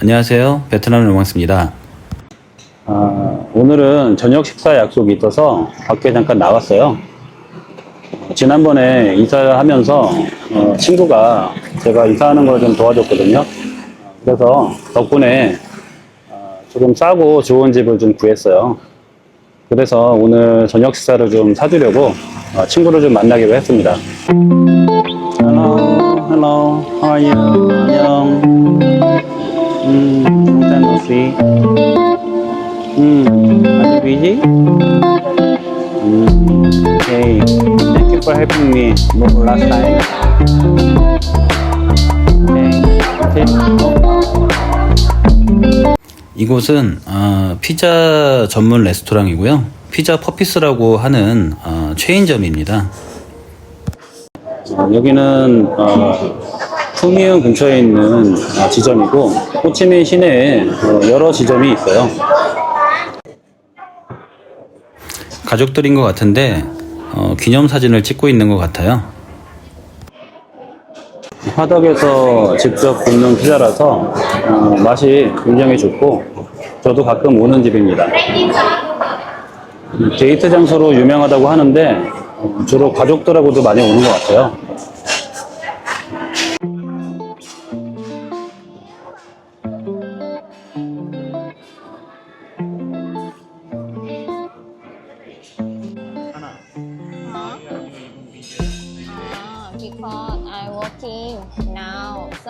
안녕하세요. 베트남 로망스입니다. 아, 오늘은 저녁 식사 약속이 있어서 밖에 잠깐 나왔어요. 지난번에 이사를 하면서 어, 친구가 제가 이사하는 걸 좀 도와줬거든요. 그래서 덕분에 어, 조금 싸고 좋은 집을 좀 구했어요. 그래서 오늘 저녁 식사를 좀 사주려고 어, 친구를 좀 만나기로 했습니다. Hello, hello, how are you? 안녕. 음, no see. 음, are you busy? 음, okay. Thank you for helping me last time. Okay. Okay. 이곳은 어, 피자 전문 레스토랑이고요. 피자 퍼피스라고 하는 어, 체인점입니다. 어, 여기는 어, 푸미은 근처에 있는 어, 지점이고 호치민 시내에 어, 여러 지점이 있어요. 가족들인 것 같은데 어, 기념 사진을 찍고 있는 것 같아요. 화덕에서 직접 굽는 피자라서 어, 맛이 굉장히 좋고 저도 가끔 오는 집입니다. 음, 데이트 장소로 유명하다고 하는데 어, 주로 가족들하고도 많이 오는 것 같아요.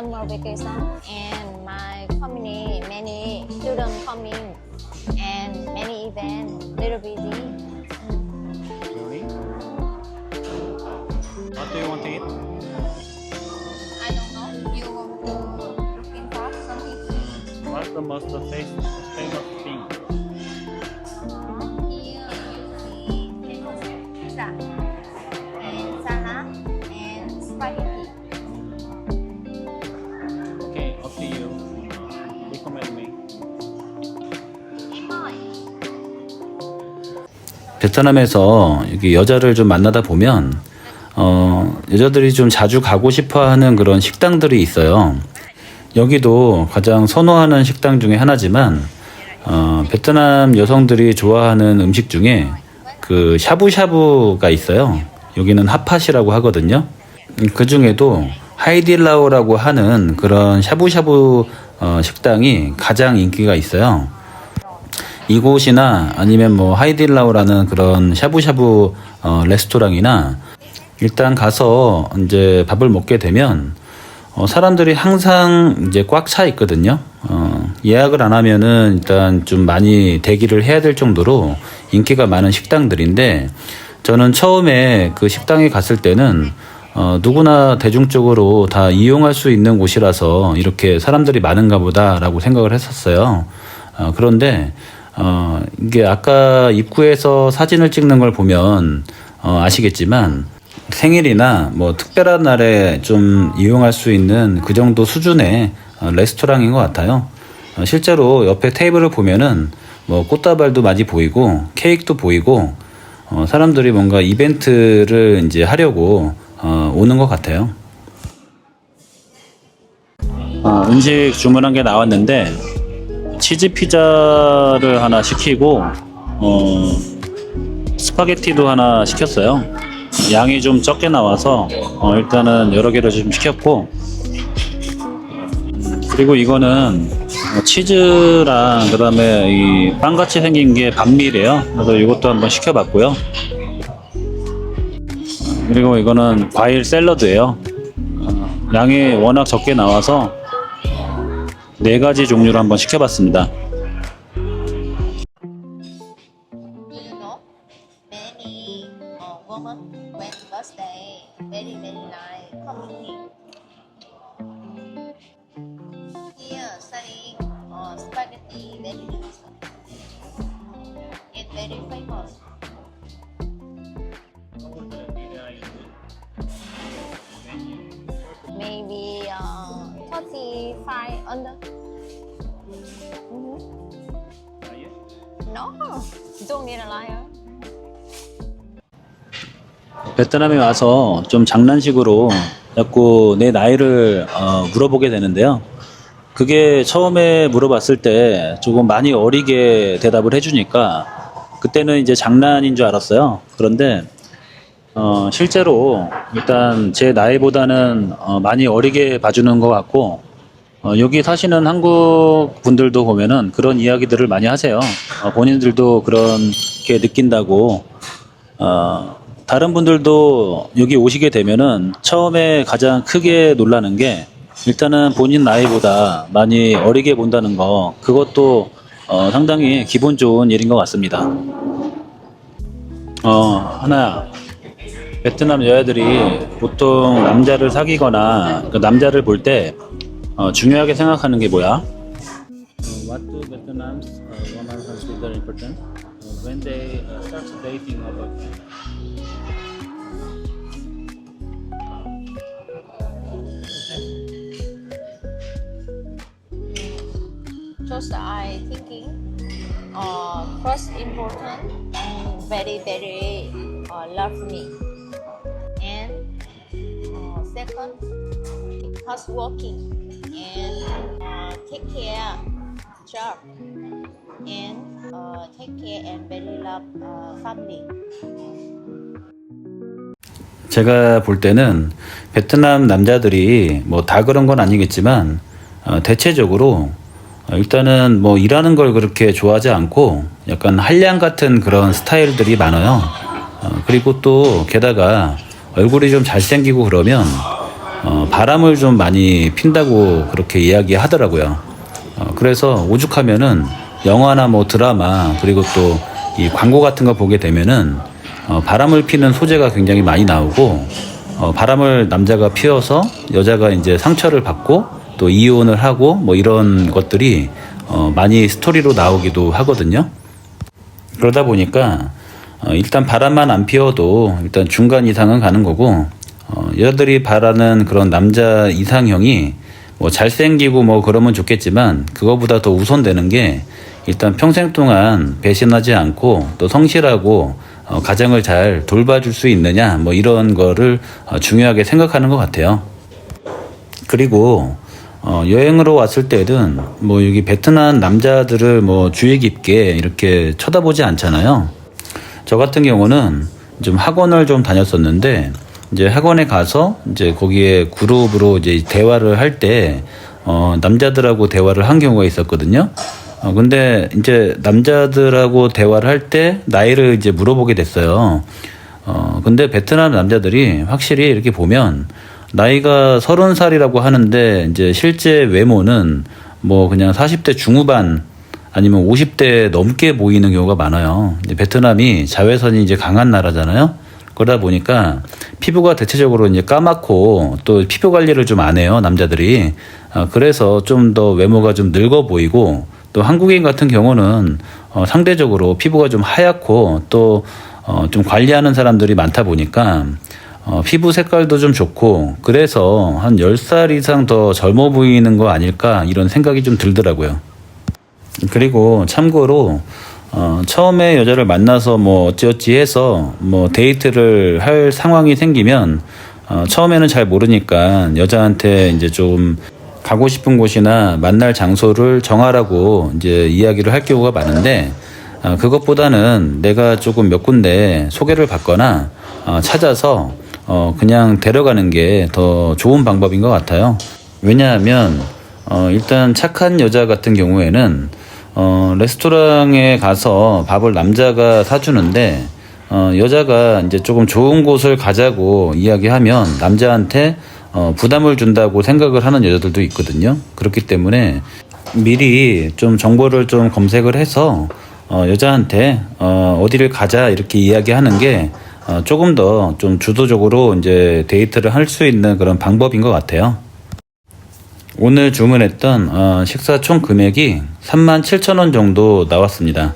Summer vacation and my company many students coming and many event little busy. Really? What do you want to eat? I don't know. You want to looking for something? What's the most famous 베트남에서 여기 여자를 좀 만나다 보면 어, 여자들이 좀 자주 가고 싶어 하는 그런 식당들이 있어요. 여기도 가장 선호하는 식당 중에 하나지만 어, 베트남 여성들이 좋아하는 음식 중에 그 샤브샤브가 있어요. 여기는 핫팟이라고 하거든요. 그 중에도 하이딜라오라고 하는 그런 샤브샤브 어, 식당이 가장 인기가 있어요. 이곳이나 아니면 뭐 하이딜라오라는 그런 샤브샤브 어, 레스토랑이나 일단 가서 이제 밥을 먹게 되면 어, 사람들이 항상 이제 꽉 차 있거든요. 어, 예약을 안 하면은 일단 좀 많이 대기를 해야 될 정도로 인기가 많은 식당들인데 저는 처음에 그 식당에 갔을 때는 어, 누구나 대중적으로 다 이용할 수 있는 곳이라서 이렇게 사람들이 많은가 보다라고 생각을 했었어요. 어, 그런데 어, 이게 아까 입구에서 사진을 찍는 걸 보면 어, 아시겠지만 생일이나 뭐 특별한 날에 좀 이용할 수 있는 그 정도 수준의 어, 레스토랑인 것 같아요. 어, 실제로 옆에 테이블을 보면은 뭐 꽃다발도 많이 보이고 케이크도 보이고 어, 사람들이 뭔가 이벤트를 이제 하려고 어, 오는 것 같아요. 아, 음식 주문한 게 나왔는데 치즈 피자를 하나 시키고 어, 스파게티도 하나 시켰어요. 양이 좀 적게 나와서 어, 일단은 여러 개를 좀 시켰고 그리고 이거는 어, 치즈랑 그다음에 이 빵같이 생긴 게 반밀이에요. 그래서 이것도 한번 시켜봤고요. 그리고 이거는 과일 샐러드예요. 어, 양이 워낙 적게 나와서 네 가지 종류로 한번 시켜봤습니다. Many Don't need a liar. 베트남에 와서 좀 장난식으로 자꾸 내 나이를 어, 물어보게 되는데요. 그게 처음에 물어봤을 때 조금 많이 어리게 대답을 해주니까 그때는 이제 장난인 줄 알았어요. 그런데 어, 실제로 일단 제 나이보다는 어, 많이 어리게 봐주는 것 같고 어, 여기 사시는 한국 분들도 보면은 그런 이야기들을 많이 하세요. 어, 본인들도 그렇게 느낀다고 어, 다른 분들도 여기 오시게 되면은 처음에 가장 크게 놀라는 게 일단은 본인 나이보다 많이 어리게 본다는 거 그것도 어, 상당히 기분 좋은 일인 것 같습니다. 어 하나야 베트남 여자들이 보통 남자를 사귀거나 그 남자를 볼때 어, 중요하게 생각하는 게 뭐야? What do Vietnam's uh, women consider important uh, when they uh, start dating a boyfriend? Just I thinking, uh, first important, and very very uh, love me, and uh, second, hard working, and uh, take care job, and uh, take care and very love uh, family. 제가 볼 때는 베트남 남자들이 뭐 다 그런 건 아니겠지만 어, 대체적으로 어, 일단은 뭐 일하는 걸 그렇게 좋아하지 않고 약간 한량 같은 그런 스타일들이 많아요. 어, 그리고 또 게다가 얼굴이 좀 잘생기고 그러면 어, 바람을 좀 많이 핀다고 그렇게 이야기하더라고요. 어, 그래서 오죽하면은 영화나 뭐 드라마 그리고 또 이 광고 같은 거 보게 되면은 어, 바람을 피는 소재가 굉장히 많이 나오고 어, 바람을 남자가 피워서 여자가 이제 상처를 받고 또 이혼을 하고 뭐 이런 것들이 어, 많이 스토리로 나오기도 하거든요. 그러다 보니까 어, 일단 바람만 안 피워도 일단 중간 이상은 가는 거고 어, 여자들이 바라는 그런 남자 이상형이 뭐 잘생기고 뭐 그러면 좋겠지만 그거보다 더 우선되는 게 일단 평생 동안 배신하지 않고 또 성실하고 어, 가정을 잘 돌봐줄 수 있느냐 뭐 이런 거를 어, 중요하게 생각하는 것 같아요. 그리고 어, 여행으로 왔을 때는 뭐 여기 베트남 남자들을 뭐 주의 깊게 이렇게 쳐다보지 않잖아요. 저 같은 경우는 좀 학원을 좀 다녔었는데 이제 학원에 가서 이제 거기에 그룹으로 이제 대화를 할 때 어, 남자들하고 대화를 한 경우가 있었거든요. 어, 근데 이제 남자들하고 대화를 할 때 나이를 이제 물어보게 됐어요. 어, 근데 베트남 남자들이 확실히 이렇게 보면 나이가 서른 살이라고 하는데 이제 실제 외모는 뭐 그냥 40대 중후반 아니면 50대 넘게 보이는 경우가 많아요. 이제 베트남이 자외선이 이제 강한 나라잖아요. 그러다 보니까 피부가 대체적으로 이제 까맣고 또 피부 관리를 좀 안 해요, 남자들이. 아, 그래서 좀 더 외모가 좀 늙어 보이고 또 한국인 같은 경우는 어, 상대적으로 피부가 좀 하얗고 또 어, 좀 관리하는 사람들이 많다 보니까 어, 피부 색깔도 좀 좋고 그래서 한 10살 이상 더 젊어 보이는 거 아닐까 이런 생각이 좀 들더라고요. 그리고 참고로 어, 처음에 여자를 만나서 뭐 어찌어찌 해서 뭐 데이트를 할 상황이 생기면 어, 처음에는 잘 모르니까 여자한테 이제 좀 가고 싶은 곳이나 만날 장소를 정하라고 이제 이야기를 할 경우가 많은데 어, 그것보다는 내가 조금 몇 군데 소개를 받거나 어, 찾아서 어, 그냥 데려가는 게 더 좋은 방법인 것 같아요. 왜냐하면 어, 일단 착한 여자 같은 경우에는 어, 레스토랑에 가서 밥을 남자가 사주는데 어, 여자가 이제 조금 좋은 곳을 가자고 이야기하면 남자한테 어, 부담을 준다고 생각을 하는 여자들도 있거든요. 그렇기 때문에 미리 좀 정보를 좀 검색을 해서 어, 여자한테 어, 어디를 가자 이렇게 이야기하는 게 어, 조금 더 좀 주도적으로 이제 데이트를 할 수 있는 그런 방법인 것 같아요. 오늘 주문했던 어, 식사 총 금액이 37,000원 정도 나왔습니다.